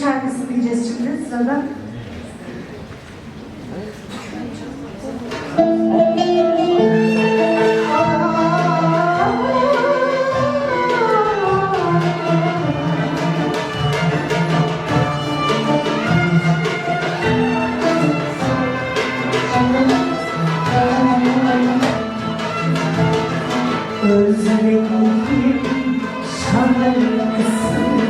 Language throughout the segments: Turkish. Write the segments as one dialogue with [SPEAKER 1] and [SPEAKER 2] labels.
[SPEAKER 1] şarkısı diyeceğiz şimdi sırada. Özledim sanırım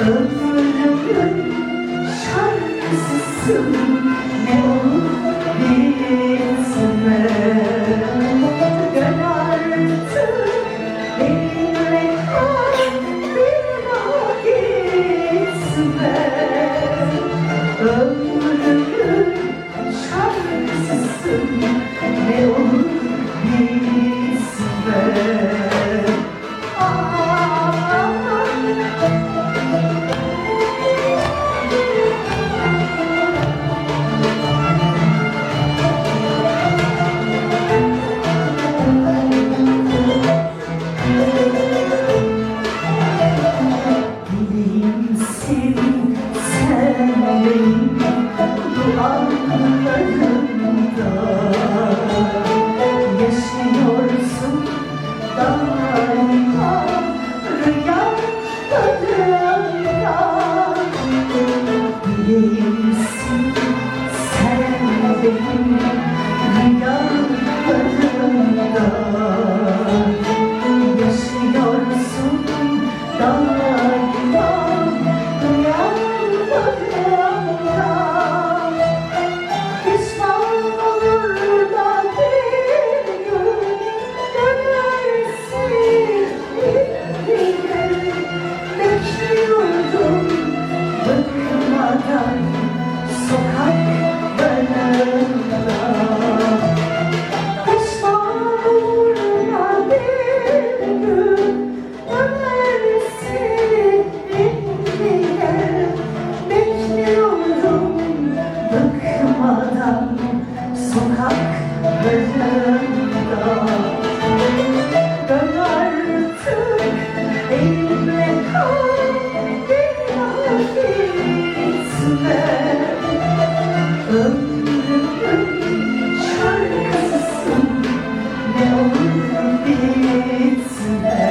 [SPEAKER 1] Ömrümün şarkısısın. ne olur Yanlarında Ömrümün şarkısısın Ne olur bir gitsin